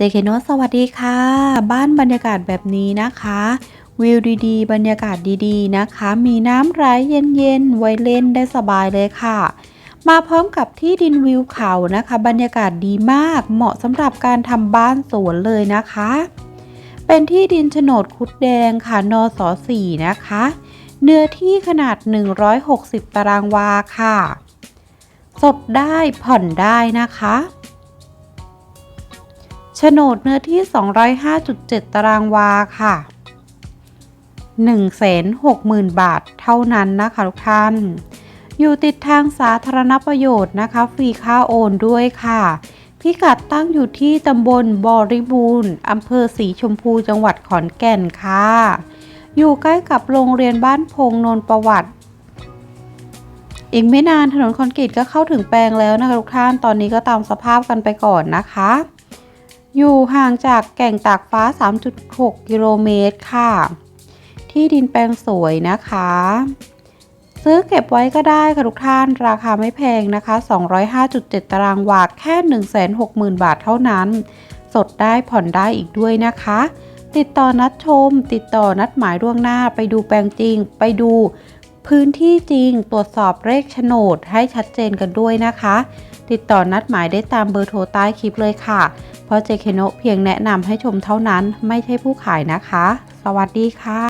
เจเคโนสวัสดีค่ะ บ้านบรรยากาศแบบนี้นะคะ วิวดีๆ บรรยากาศดีๆนะคะ มีน้ำไหลเย็นๆ ไว้เล่นได้สบายเลยค่ะ มาพร้อมกับที่ดินวิวเขานะคะ บรรยากาศดีมากเหมาะสำหรับการทำบ้านสวนเลยนะคะ เป็นที่ดินโฉนดคุดแดงค่ะนสสี่นะคะ เนื้อที่ขนาด 160 ตารางวาค่ะ สดได้ผ่อนได้นะคะ โฉนดเนื้อที่ 205.7 ตารางวาค่ะ 160,000 บาทเท่านั้นนะคะทุกท่าน อยู่ติดทางสาธารณประโยชน์นะคะ ฟรีค่าโอนด้วยค่ะพิกัดตั้งอยู่ที่ตำบลบริบูรณ์อำเภอสีชมพูจังหวัดขอนแก่นค่ะ อยู่ใกล้กับโรงเรียนบ้านพงนนประวัติ อีกไม่นานถนนคอนกรีตก็เข้าถึงแปลงแล้วนะคะทุกท่าน ตอนนี้ก็ตามสภาพกันไปก่อนนะคะ อยู่ห่างจากแก่งตากฟ้า 3.6 กิโลเมตรค่ะ ที่ดินแปลงสวยนะคะ ซื้อเก็บไว้ก็ได้ค่ะทุกท่าน ราคาไม่แพงนะคะ 205.7 ตารางวาแค่ 160,000 บาทเท่านั้น สดได้ผ่อนได้อีกด้วยนะคะ ติดต่อนัดชม ติดต่อนัดหมายล่วงหน้าไปดูแปลงจริง ไปดู พื้นที่จริงตรวจสอบเลขโฉนดให้ชัดเจนกันด้วยนะคะ ติดต่อนัดหมายได้ตามเบอร์โทรใต้คลิปเลยค่ะ เพราะเจเคโนเพียงแนะนำให้ชมเท่านั้นไม่ใช่ผู้ขายนะคะ สวัสดีค่ะ